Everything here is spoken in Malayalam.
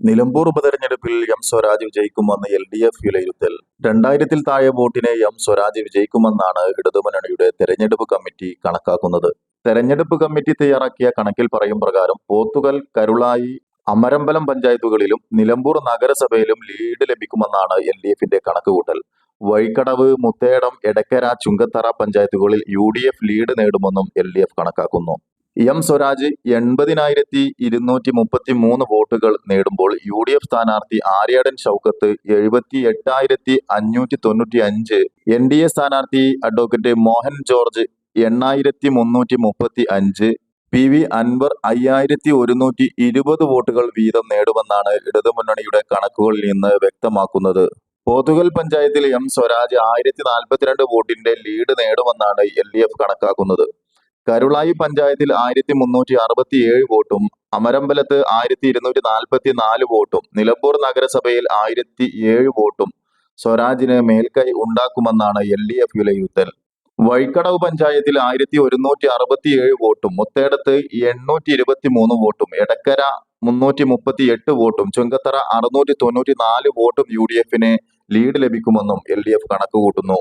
നിലമ്പൂർ ഉപതെരഞ്ഞെടുപ്പിൽ എം സ്വരാജ് വിജയിക്കുമെന്ന് എൽ ഡി എഫ് വിലയിരുത്തൽ. രണ്ടായിരത്തിൽ താഴെ വോട്ടിനെ എം സ്വരാജ് വിജയിക്കുമെന്നാണ് ഇടതുമുന്നണിയുടെ തെരഞ്ഞെടുപ്പ് കമ്മിറ്റി കണക്കാക്കുന്നത്. തെരഞ്ഞെടുപ്പ് കമ്മിറ്റി തയ്യാറാക്കിയ കണക്കിൽ പറയും പ്രകാരം പോത്തുകൽ കരുളായി അമരമ്പലം പഞ്ചായത്തുകളിലും നിലമ്പൂർ നഗരസഭയിലും ലീഡ് ലഭിക്കുമെന്നാണ് എൽ ഡി എഫിന്റെ കണക്കുകൂട്ടൽ. വഴിക്കടവ് മുത്തേടം എടക്കര ചുങ്കത്തറ പഞ്ചായത്തുകളിൽ യു ഡി എഫ് ലീഡ് നേടുമെന്നും എൽ ഡി എഫ് കണക്കാക്കുന്നു. എം സ്വരാജ് എൺപതിനായിരത്തി ഇരുന്നൂറ്റി മുപ്പത്തി മൂന്ന് വോട്ടുകൾ നേടുമ്പോൾ യു ഡി എഫ് സ്ഥാനാർത്ഥി ആര്യാടൻ ഷൗക്കത്ത് എഴുപത്തി എട്ടായിരത്തി അഞ്ഞൂറ്റി തൊണ്ണൂറ്റി അഞ്ച് എൻ ഡി എ സ്ഥാനാർത്ഥി അഡ്വക്കേറ്റ് മോഹൻ ജോർജ് എണ്ണായിരത്തി മുന്നൂറ്റി മുപ്പത്തി അഞ്ച് പി വി അൻവർ അയ്യായിരത്തി ഒരുന്നൂറ്റി ഇരുപത് വോട്ടുകൾ വീതം നേടുമെന്നാണ് ഇടതുമുന്നണിയുടെ കണക്കുകളിൽ നിന്ന് വ്യക്തമാക്കുന്നത്. പോത്തുകൽ പഞ്ചായത്തിൽ എം സ്വരാജ് ആയിരത്തി നാൽപ്പത്തിരണ്ട് വോട്ടിന്റെ ലീഡ് നേടുമെന്നാണ് എൽ ഡി എഫ് കണക്കാക്കുന്നത്. കരുളായി പഞ്ചായത്തിൽ ആയിരത്തി മുന്നൂറ്റി അറുപത്തി ഏഴ് വോട്ടും അമരമ്പലത്ത് ആയിരത്തി ഇരുന്നൂറ്റി നാൽപ്പത്തി നാല് വോട്ടും നിലമ്പൂർ നഗരസഭയിൽ ആയിരത്തി ഏഴ് വോട്ടും സ്വരാജിന് മേൽക്കൈ ഉണ്ടാക്കുമെന്നാണ് എൽ ഡി എഫ് വിലയിരുത്തൽ. വഴിക്കടവ് പഞ്ചായത്തിൽ ആയിരത്തി ഒരുന്നൂറ്റി അറുപത്തി ഏഴ് വോട്ടും മുത്തേടത്ത് എണ്ണൂറ്റി ഇരുപത്തി മൂന്ന് വോട്ടും എടക്കര മുന്നൂറ്റി മുപ്പത്തി എട്ട് വോട്ടും ചുങ്കത്തറ അറുന്നൂറ്റി തൊണ്ണൂറ്റി നാല് വോട്ടും യു ഡി എഫിന് ലീഡ് ലഭിക്കുമെന്നും എൽ ഡി എഫ് കണക്കുകൂട്ടുന്നു.